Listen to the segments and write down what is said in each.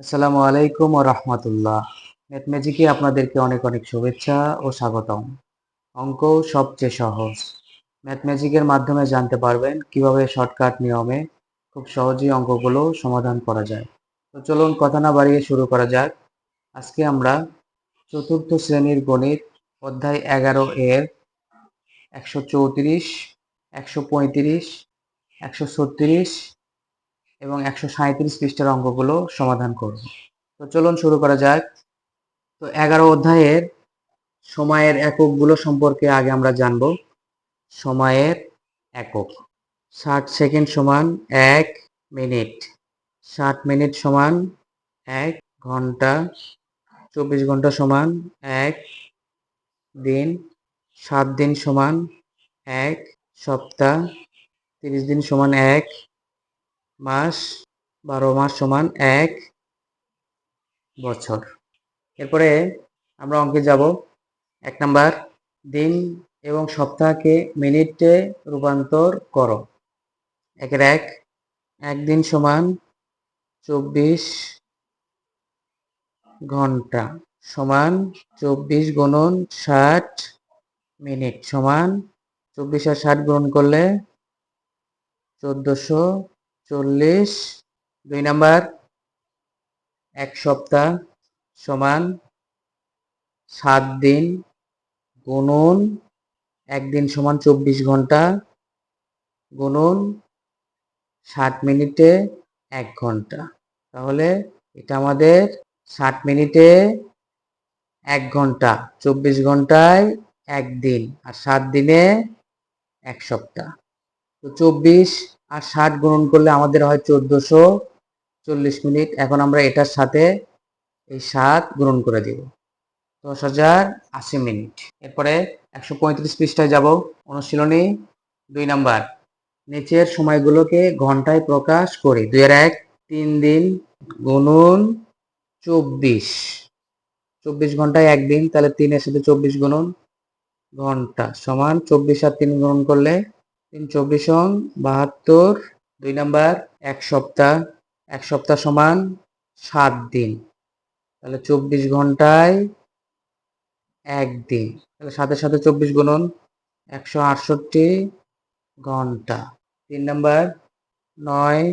আসসালামু আলাইকুম ও রহমতুল্লাহ। ম্যাথমেজিকে আপনাদেরকে অনেক অনেক শুভেচ্ছা ও স্বাগতম। অঙ্ক সবচেয়ে সহজ। ম্যাথমেজিকের মাধ্যমে জানতে পারবেন কীভাবে শর্টকাট নিয়মে খুব সহজেই অঙ্কগুলো সমাধান করা যায়। তো চলুন কথা না বাড়িয়ে শুরু করা যাক। আজকে আমরা চতুর্থ শ্রেণির গণিত অধ্যায় এগারো এর একশো চৌত্রিশ, একশো পঁয়ত্রিশ, একশো ছত্রিশ এবং একশো সাঁত্রিশ পৃষ্ঠার অঙ্কগুলো সমাধান করব। তো চলুন শুরু করা যাক। তো এগারো অধ্যায়ের সময়ের এককগুলো সম্পর্কে আগে আমরা জানব। সময়ের একক। ষাট সেকেন্ড সমান এক মিনিট। ষাট মিনিট সমান এক ঘণ্টা। চব্বিশ ঘণ্টা সমান এক দিন। সাত দিন সমান এক সপ্তাহ। তিরিশ দিন সমান এক মাস, বারো মাস সমান এক বছর। এরপরে আমরা অঙ্কে যাব। এক নাম্বার, দিন এবং সপ্তাহকে মিনিটে রূপান্তর করো। একের এক একদিন সমান চব্বিশ ঘণ্টা সমান চব্বিশ গুণন ষাট মিনিট সমান চব্বিশ আর ষাট গুণন করলে চোদ্দোশো চল্লিশ, দুই নাম্বার, এক সপ্তাহ সমান সাত দিন গুণন একদিন সমান চব্বিশ ঘণ্টা গুণন ষাট মিনিটে এক ঘণ্টা। তাহলে এটা আমাদের ষাট মিনিটে এক ঘণ্টা, চব্বিশ ঘন্টায় একদিন আর সাত দিনে এক সপ্তাহ। তো চব্বিশ আর ষাট গুণন করলে আমাদের হয় চোদ্দোশো চল্লিশ মিনিট। এখন আমরা এটার সাথে এই সাত গুণন করে দিব। দশ হাজার আশি মিনিট। এরপরে একশো পঁয়ত্রিশ পৃষ্ঠায় যাব। অনুশীলনী দুই নাম্বার। নিচের সময়গুলোকে ঘন্টায় প্রকাশ করি দুই আর এক, তিন দিন গুণন চব্বিশ। চব্বিশ ঘন্টায় একদিন তাহলে তিনের সাথে চব্বিশ গুণন ঘণ্টা সমান চব্বিশ আর তিন গুণন করলে তিন চব্বিশ বাহাত্তর, দুই নাম্বার, এক সপ্তাহ এক সপ্তাহ সমান সাত দিন। তাহলে চব্বিশ ঘন্টায় একদিন তাহলে সাথে সাথে চব্বিশ গুণন একশো আটষট্টি ঘণ্টা। তিন নাম্বার, নয়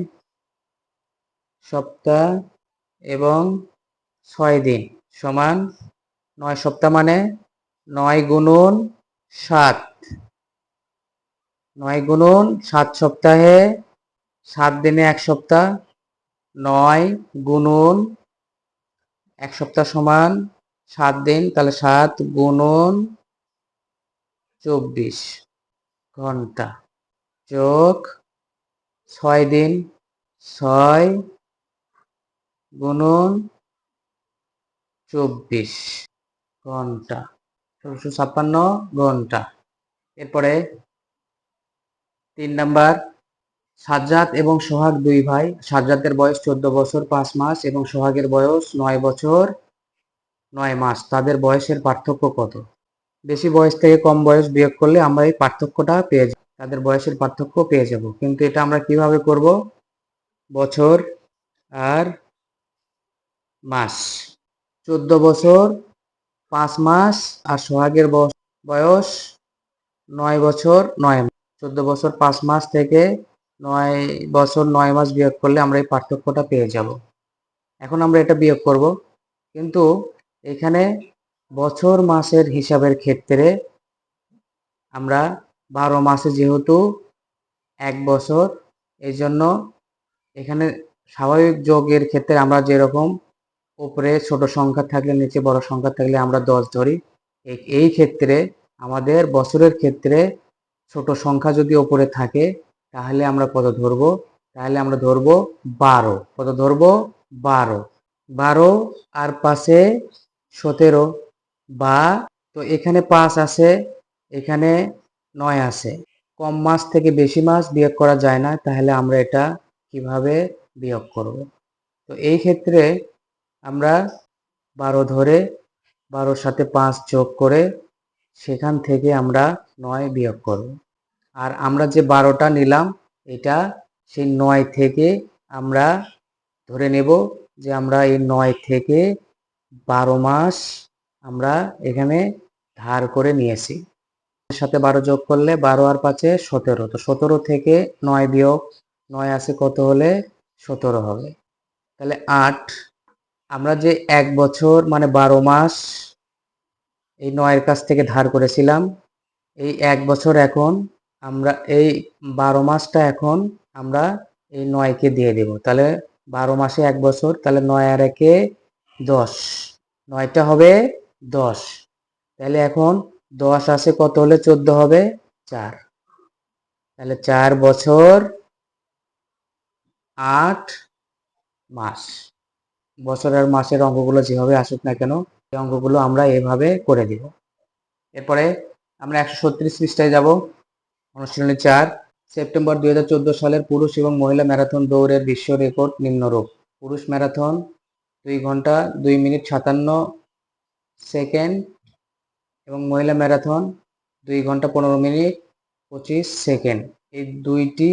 সপ্তাহ এবং ছয় দিন সমান নয় সপ্তাহ মানে নয় গুণন সাত। নয় গুণন সাত সপ্তাহে, সাত দিনে এক সপ্তাহ, নয় গুণন এক সপ্তাহ সমান সাত দিন, তাহলে সাত গুণন চব্বিশ ঘণ্টা। যোগ ছয় দিন, ছয় গুণন চব্বিশ ঘণ্টা। ষোলোশো ছাপ্পান্ন ঘণ্টা। এরপরে তিন নাম্বার, সাজ্জাদ এবং সোহাগ দুই ভাই। সাজ্জাদের বয়স চোদ্দ বছর, পাঁচ মাস এবং সোহাগের বয়স নয় বছর, নয় মাস। তাদের বয়সের পার্থক্য কত? বেশি বয়স থেকে কম বয়স বিয়োগ করলে আমরা এই পার্থক্যটা পেয়ে যাব। তাদের বয়সের পার্থক্য পেয়ে যাব। কিন্তু এটা আমরা কীভাবে করব? বছর আর মাস। চোদ্দ বছর, পাঁচ মাস আর সোহাগের বয়স- বয়স নয় বছর, নয় মাস। চোদ্দ বছর পাঁচ মাস থেকে নয় বছর নয় মাস বিয়োগ করলে আমরা এই পার্থক্যটা পেয়ে যাব। এখন আমরা এটা বিয়োগ করব। কিন্তু এখানে বছর মাসের হিসাবের ক্ষেত্রে আমরা বারো মাসে যেহেতু এক বছর এই জন্য এখানে স্বাভাবিক যোগের ক্ষেত্রে আমরা যেরকম উপরে ছোট সংখ্যা থাকলে, নিচে বড় সংখ্যা থাকলে আমরা দশ ধরি। এই- এই ক্ষেত্রে আমাদের বছরের ক্ষেত্রে ছোট সংখ্যা যদি ওপরে থাকে, তাহলে আমরা কত ধরবো? তাহলে আমরা ধরবো বারো। কত ধরবো? বারো। বারো আর পাশে সতেরো। বা, তো এখানে পাঁচ আছে, এখানে নয় আছে। কম মাস থেকে বেশি মাস বিয়োগ করা যায় না, তাহলে আমরা এটা কীভাবে বিয়োগ করব? তো এই ক্ষেত্রে আমরা বারো ধরে বারোর সাথে পাঁচ যোগ করে সেখান থেকে আমরা নয় বিয়োগ করব। আর আমরা যে বারোটা নিলাম, এটা সেই নয় থেকে আমরা ধরে নেব যে আমরা এই নয় থেকে বারো মাস আমরা এখানে ধার করে নিয়েছি। সাথে বারো যোগ করলে বারো আর পাঁচে সতেরো। তো সতেরো থেকে নয় বিয়োগ, নয় আছে কত হলে? সতেরো হবে। তাহলে আট, আমরা যে এক বছর মানে বারো মাস এই নয়ের কাছ থেকে ধার করেছিলাম। এই এক বছর এখন আমরা, এই বারো মাসটা এখন আমরা এই নয়কে দিয়ে দেব। তাহলে বারো মাসে এক বছর, তাহলে নয় আর একে দশ। নয়টা হবে দশ। তাহলে এখন দশ আসে কত হলে চোদ্দ হবে চার। তাহলে চার বছর আট মাস। বছরের মাসের অঙ্কগুলো যেভাবে আসুক না কেন এই অঙ্কগুলো আমরা এভাবে করে দিব। এরপরে আমরা একশো ছত্রিশ পৃষ্ঠায় যাব। অনুশীলনী চার, সেপ্টেম্বর দুই হাজার চোদ্দ সালের পুরুষ এবং মহিলা ম্যারাথন দৌড়ের বিশ্ব রেকর্ড নিম্নরূপ। পুরুষ ম্যারাথন দুই ঘণ্টা দুই মিনিট সাতান্ন সেকেন্ড এবং মহিলা ম্যারাথন দুই ঘণ্টা পনেরো মিনিট পঁচিশ সেকেন্ড। এই দুইটি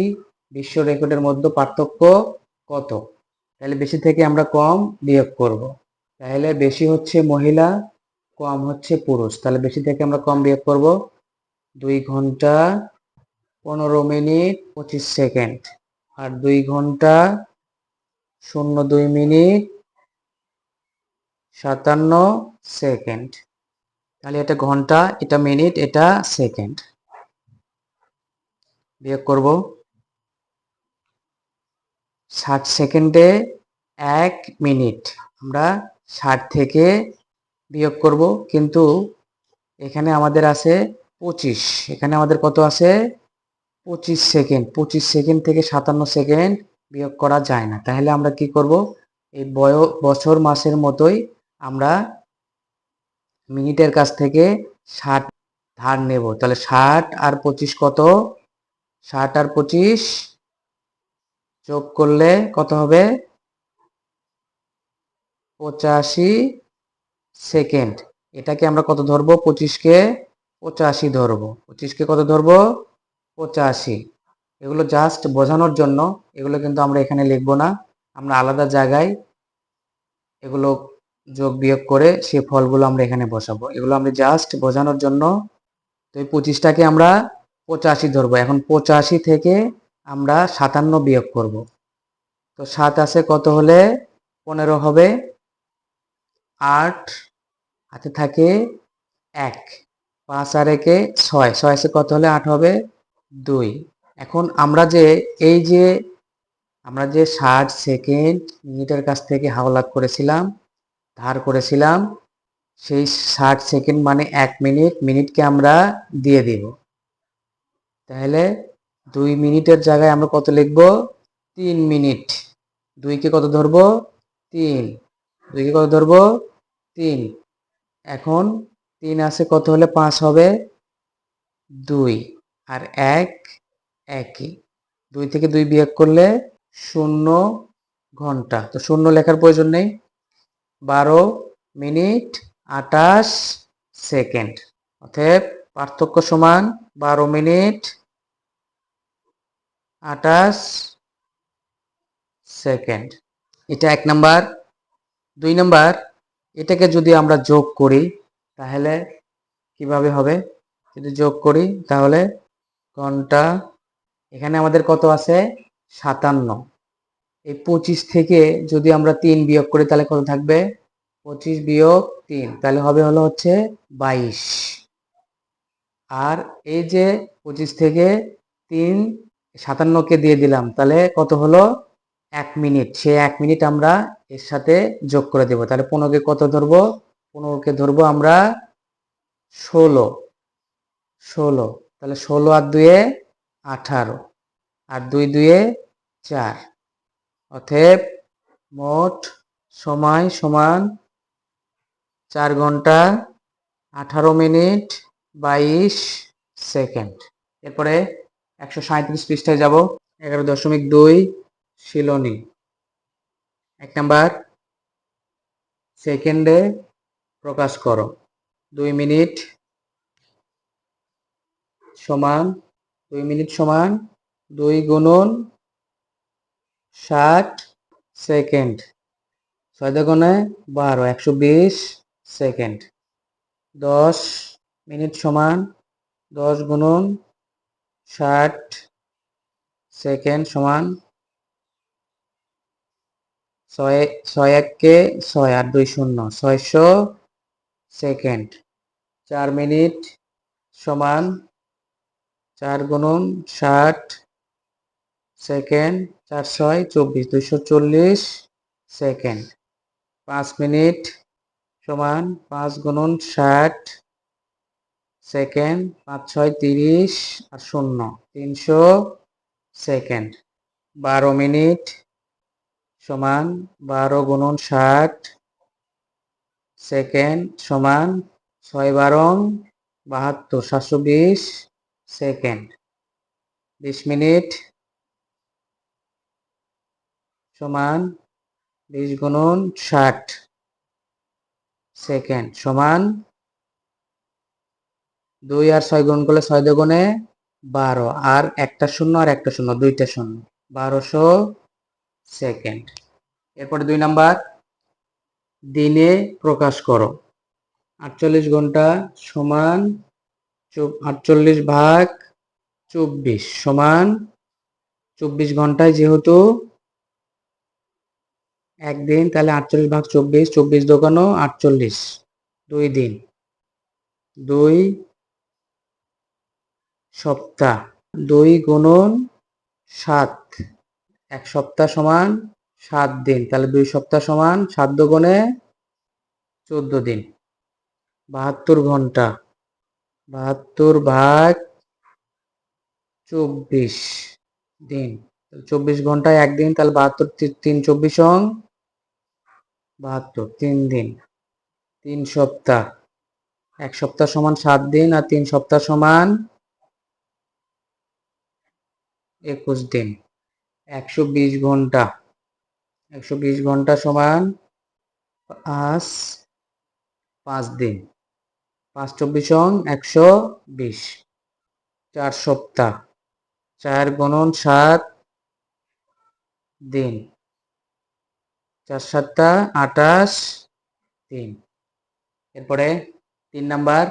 বিশ্ব রেকর্ডের মধ্যে পার্থক্য কত? তাহলে বেশি থেকে আমরা কম বিয়োগ করব। তাহলে বেশি হচ্ছে মহিলা, কম হচ্ছে পুরুষ। তাহলে বেশি থেকে আমরা কম বিয়োগ করব। দুই ঘণ্টা পনেরো মিনিট পঁচিশ সেকেন্ড। আর দুই ঘণ্টা শূন্য দুই মিনিট সাতান্ন সেকেন্ড। তাহলে এটা ঘণ্টা, এটা মিনিট, এটা সেকেন্ড। বিয়োগ করব। ষাট সেকেন্ডে এক মিনিট। আমরা ষাট থেকে বিয়োগ করব, কিন্তু এখানে আমাদের আছে পঁচিশ। এখানে আমাদের কত আছে? পঁচিশ সেকেন্ড। পঁচিশ সেকেন্ড থেকে সাতান্ন সেকেন্ড বিয়োগ করা যায় না। তাহলে আমরা কি করব? এই বয়, বছর মাসের মতোই আমরা মিনিটের কাছ থেকে ষাট ধার নেব। তাহলে ষাট আর পঁচিশ কত? ষাট আর পঁচিশ যোগ করলে কত হবে? পঁচাশি সেকেন্ড। এটাকে আমরা কত ধরবো? পঁচিশকে পঁচাশি ধরবো। পঁচিশকে কত ধরবো? পঁচাশি। এগুলো জাস্ট বোঝানোর জন্য এগুলো কিন্তু আমরা এখানে লিখব না। আমরা আলাদা জায়গায় এগুলো যোগ বিয়োগ করে সে ফলগুলো আমরা এখানে বসাবো। এগুলো আমরা জাস্ট বোঝানোর জন্য তো এই পঁচিশটাকে আমরা পঁচাশি ধরবো। এখন পঁচাশি থেকে আমরা সাতান্ন বিয়োগ করব। তো সাত আছে কত হলে? পনেরো হবে। আট হাতে থাকে এক। পাঁচ আর একে ছয়। ছয় আছে কত হলে আট হবে? দুই। এখন আমরা যে, এই যে, আমরা যে ষাট সেকেন্ড মিনিটের কাছ থেকে হাওলাত করেছিলাম, ধার করেছিলাম, সেই ষাট সেকেন্ড মানে এক মিনিট, মিনিটকে আমরা দিয়ে দিব। তাহলে দুই মিনিটের জায়গায় আমরা কত লিখব? তিন মিনিট। দুইকে কত ধরবো? তিন। দুইকে কত ধরবো? তিন। এখন তিন আছে কত হলে পাঁচ হবে? দুই। আর এক একই। দুই থেকে দুই বিয়োগ করলে শূন্য ঘণ্টা। তো শূন্য লেখার প্রয়োজন নেই। বারো মিনিট আটাশ সেকেন্ড। অতএব পার্থক্য সমান বারো মিনিট আটাশ সেকেন্ড। এটা এক নাম্বার। দুই নাম্বার। এটাকে যদি আমরা যোগ করি, তাহলে কীভাবে হবে? যদি যোগ করি, তাহলে ঘণ্টা, এখানে আমাদের কত আছে? সাতান্ন। এই পঁচিশ থেকে যদি আমরা তিন বিয়োগ করি, তাহলে কত থাকবে? পঁচিশ বিয়োগ তিন, তাহলে হবে হলো হচ্ছে বাইশ। আর এই যে পঁচিশ থেকে তিন, সাতান্নকে দিয়ে দিলাম, তাহলে কত হলো? এক মিনিট সে এক মিনিট আমরা এর সাথে যোগ করে দেব। তাহলে পনেরোকে কত ধরবো? পনেরোকে ধরবো আমরা ষোলো। ষোলো, তাহলে ষোলো আর দুয়ে আঠারো। আর দুই দুয়ে চার। অতএব মোট সময় সমান চার ঘণ্টা আঠারো মিনিট বাইশ সেকেন্ড। এরপরে একশো সাঁত্রিশ পৃষ্ঠায় যাব। এগারো দশমিক দুই শিলনি। এক নাম্বার, সেকেন্ডে প্রকাশ করো। দুই মিনিট সমান, দুই মিনিট সমান দুই গুণন ষাট সেকেন্ড। ছয় দোকানে বারো, একশো বিশ সেকেন্ড। দশ মিনিট সমান দশ গুণন ষাট সেকেন্ড সমান ছয় ছয় এককে ছয় আর দুই শূন্য। ছয়শো সেকেন্ড। চার মিনিট সমান চার গুণন ষাট সেকেন্ড। চার ছয় চব্বিশ, দুইশো চল্লিশ সেকেন্ড। পাঁচ মিনিট সমান পাঁচ গুণন ষাট সেকেন্ড। পাঁচ ছয় তিরিশ আর শূন্য, তিনশো সেকেন্ড। বারো মিনিট সমান বারো গুণন ষাট সেকেন্ড সমান ছয় বারং বাহাত্তর, সাতশো বিশ সেকেন্ড। বিশ মিনিট সমান বিশ গুণন ষাট সেকেন্ড সমান দুই আর ছয় গুণ করলে ছয় দুগুণে বারো, আর একটা শূন্য আর একটা শূন্য, দুইটা শূন্য। বারোশো সেকেন্ড। এরপরে দুই নাম্বার দিনে প্রকাশ করো। আটচল্লিশ ঘণ্টা সমান আটচল্লিশ ভাগ চব্বিশ সমান চব্বিশ ঘন্টায় যেহেতু একদিন, তাহলে আটচল্লিশ ভাগ চব্বিশ চব্বিশ দোকানও আটচল্লিশ। দুই দিন। দুই সপ্তাহ। দুই গুণন সাত। এক সপ্তাহ সমান সাত দিন। তাহলে দুই সপ্তাহ সমান সাত দুগুণে চোদ্দ দিন। বাহাত্তর ঘণ্টা। বাহাত্তর ভাগ চব্বিশ দিন। চব্বিশ ঘন্টায় একদিন তাহলে বাহাত্তর তিন চব্বিশ অং বাহাত্তর, তিন দিন। তিন সপ্তাহ। এক সপ্তাহ সমান সাত দিন আর তিন সপ্তাহ সমান একুশ দিন। একশো বিশ ঘণ্টা। একশো বিশ ঘণ্টা সমান পাঁচ পাঁচ দিন। পাঁচ চব্বিশ অং একশো বিশ। চার সপ্তাহ। চার গণন সাত দিন। চার সাতটা আটাশ দিন। এরপরে তিন নাম্বার,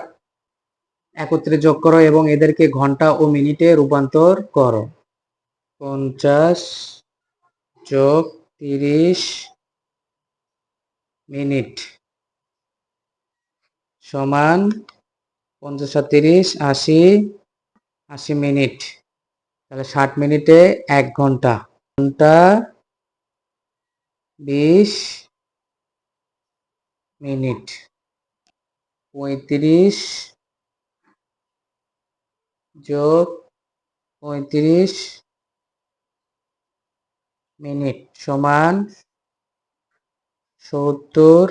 একত্রে যোগ করো এবং এদেরকে ঘণ্টা ও মিনিটে রূপান্তর করো। পঞ্চাশ যোগ তিরিশ মিনিট সমান পঞ্চাশ তিরিশ, আশি আশি মিনিট। তাহলে ষাট মিনিটে এক ঘণ্টা। ঘণ্টা বিশ মিনিট। পঁয়ত্রিশ যোগ পঁয়ত্রিশ মিনিট সমান সত্তর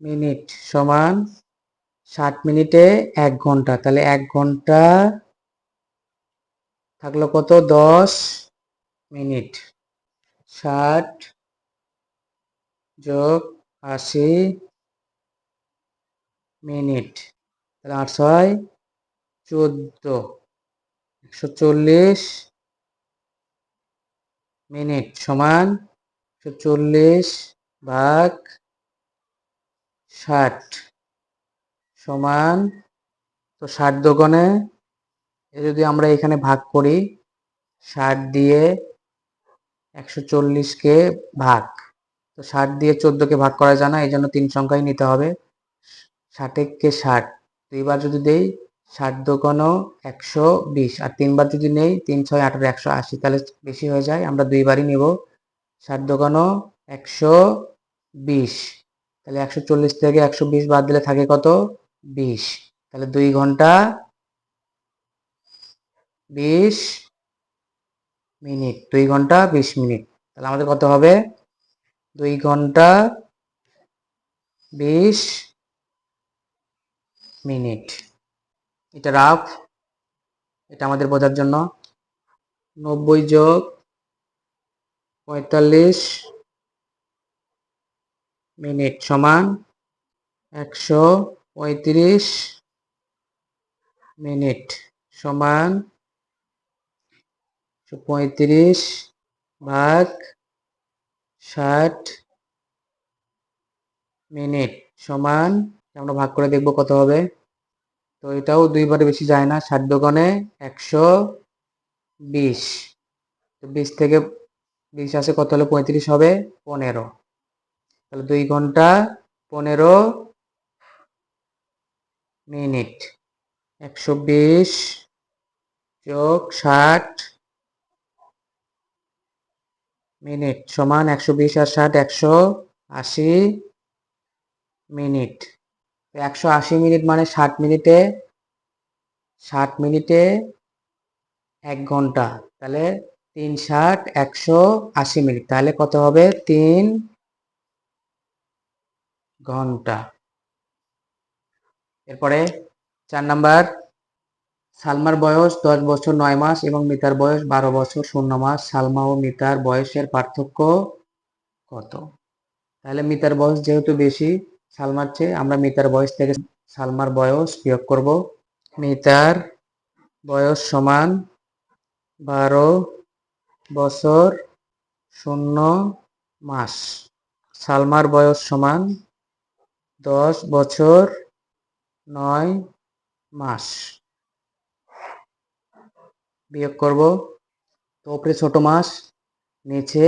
মিনিট সমান ষাট মিনিটে এক ঘণ্টা। তাহলে এক ঘণ্টা থাকল কত? দশ মিনিট। ষাট যোগ আশি মিনিট। তাহলে আট ছয় চোদ্দ। একশো চল্লিশ মিনিট সমান চল্লিশ ভাগ ষাট সমান, তো ষাট দোকানে যদি আমরা এখানে ভাগ করি, ষাট দিয়ে একশো চল্লিশকে ভাগ। তো ষাট দিয়ে চোদ্দোকে ভাগ করা যায় না, এই জন্য তিন সংখ্যাই নিতে হবে। ষাটেককে ষাট। দুইবার যদি দেই ষাট দোকানো একশো বিশ। আর তিনবার যদি নেই, তিন, ছয় আঠারো একশো আশি, তাহলে বেশি হয়ে যায়। আমরা দুইবারই নেব। ষাট দোকানো একশো বিশ। তাহলে একশো চল্লিশ থেকে একশো বিশ বাদ দিলে থাকে কত? বিশ। তাহলে দুই ঘণ্টা বিশ মিনিট। দুই ঘণ্টা বিশ মিনিট। তাহলে আমাদের কত হবে? দুই ঘণ্টা বিশ মিনিট। এটা রাফ, এটা আমাদের বোঝার জন্য। নব্বই যোগ পঁয়তাল্লিশ মিনিট সমান একশো পঁয়ত্রিশ মিনিট সমান পঁয়ত্রিশ ভাগ ষাট মিনিট সমান আমরা ভাগ করে দেখব কত হবে। তো এটাও দুইবারে বেশি যায় না, ষাট দোকানে একশো বিশ। তো বিশ থেকে বিশ আসে কত হলে পঁয়ত্রিশ হবে? পনেরো। তাহলে দুই ঘণ্টা পনেরো মিনিট। একশো বিশ যোগ ষাট মিনিট সমান একশো বিশ আর ষাট, একশো আশি মিনিট। একশো আশি মিনিট মানে ষাট মিনিটে ষাট মিনিটে এক ঘণ্টা। তাহলে তিন ষাট একশো আশি মিনিট। তাহলে কত হবে? তিন ঘণ্টা। এরপরে চার নাম্বার, সালমার বয়স দশ বছর নয় মাস এবং মিতার বয়স বারো বছর শূন্য মাস। সালমা ও মিতার বয়সের পার্থক্য কত? তাহলে মিতার বয়স যেহেতু বেশি সালমার চেয়ে আমরা মিতার বয়স থেকে সালমার বয়স বিয়োগ করব। মিতার বয়স সমান বারো বছর শূন্য মাস। সালমার বয়স সমান দশ বছর নয় মাস। বিয়োগ করব। তো উপরে ছোট মাস, নিচে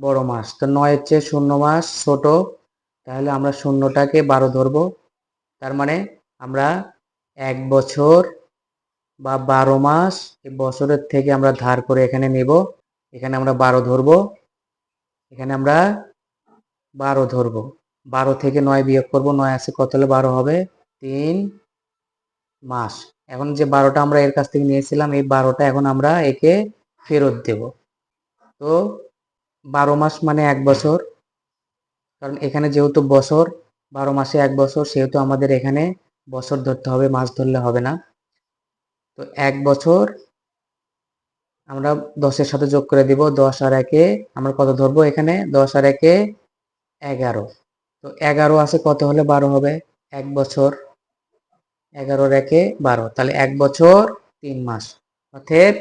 বড় মাস। তো নয়ের চেয়ে শূন্য মাস ছোট তাহলে আমরা শূন্যটাকে বারো ধরবো। তার মানে আমরা এক বছর বা বারো মাস এই বছরের থেকে আমরা ধার করে এখানে নেব। এখানে আমরা বারো ধরবো। এখানে আমরা বারো ধরবো। বারো থেকে নয় বিয়োগ করব। নয় আছে কত হলে বারো হবে? তিন মাস। এখন যে বারোটা আমরা এর কাছ থেকে নিয়েছিলাম, এই বারোটা এখন আমরা একে ফেরত দেব। তো বারো মাস মানে এক বছর। কারণ এখানে যেহেতু বছর, বারো মাসে এক বছর, সেহেতু আমাদের এখানে বছর ধরতে হবে, মাস ধরলে হবে না। তো এক বছর আমরা দশের সাথে যোগ করে দিব, দশ আর একে, আমরা কত ধরবো এখানে? দশ আর একে এগারো। তো এগারো আছে কত হলে বারো হবে? এক বছর। এগারো রেখে বারো। তাহলে এক বছর, তিন মাস। অর্থাৎ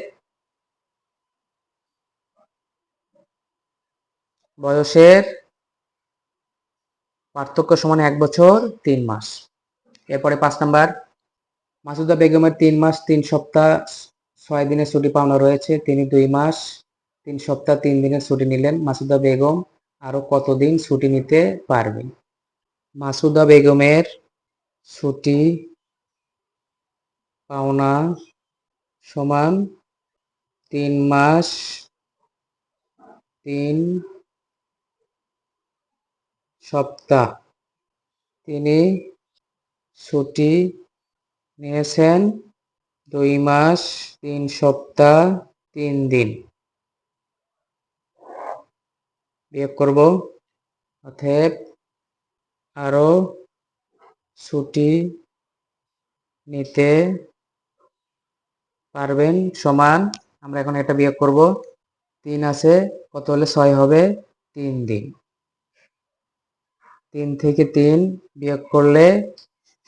বয়সের পার্থক্য সমান এক বছর, তিন মাস। এরপরে পাঁচ নাম্বার, মাসুদা বেগমের তিন মাস, তিন সপ্তাহ, ছয় দিনের ছুটি পাওনা রয়েছে, তিনি দুই মাস, তিন সপ্তাহ, তিন দিনের ছুটি নিলেন। মাসুদা বেগম আরও কতদিন ছুটি নিতে পারবেন মাসুদা বেগমের ছুটি পাওনা সমান তিন মাস, তিন সপ্তাহ। তিনি ছুটি নিয়েছেন দুই মাস, তিন সপ্তাহ, তিন দিন। বিয়োগ করব। অতএব আরও ছুটি নিতে পারবেন সমান। আমরা এখন এটা বিয়োগ করব। তিন আছে, কত হলে ছয় হবে? তিন দিন। তিন থেকে তিন বিয়োগ করলে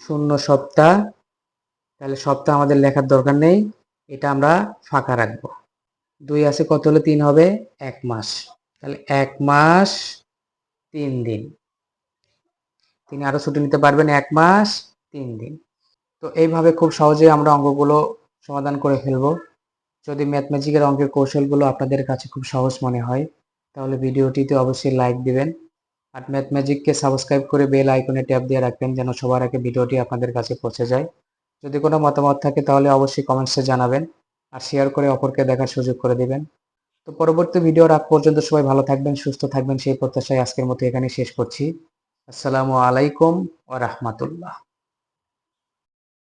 শূন্য সপ্তাহ তাহলে সপ্তাহ আমাদের লেখার দরকার নেই। এটা আমরা ফাঁকা রাখব। দুই আছে কত হলে তিন হবে? এক মাস। তাহলে এক মাস তিন দিন। তিনি আরও ছুটি নিতে পারবেন এক মাস তিন দিন। তো এইভাবে খুব সহজে আমরা অঙ্কগুলো সমাধান করে ফেলব। যদি ম্যাথমেটিকের অঙ্কের কৌশলগুলো আপনাদের কাছে খুব সহজ মনে হয়, তাহলে ভিডিওটিতে অবশ্যই লাইক দিবেন। আর ম্যাজিককে সাবস্ক্রাইব করে বেল আইকনে ট্যাপ দিয়ে রাখবেন যেন সবার আগে ভিডিওটি আপনাদের কাছে পৌঁছে যায়। যদি কোনো মতামত থাকে তাহলে অবশ্যই কমেন্টসে জানাবেন আর শেয়ার করে অপরকে দেখার সুযোগ করে দিবেন। তো পরবর্তী ভিডিওর রাখ পর্যন্ত সবাই ভালো থাকবেন, সুস্থ থাকবেন, সেই প্রত্যাশায় আজকের মতো এখানে শেষ করছি। আসসালামু আলাইকুম ও রাহমাতুল্লাহ।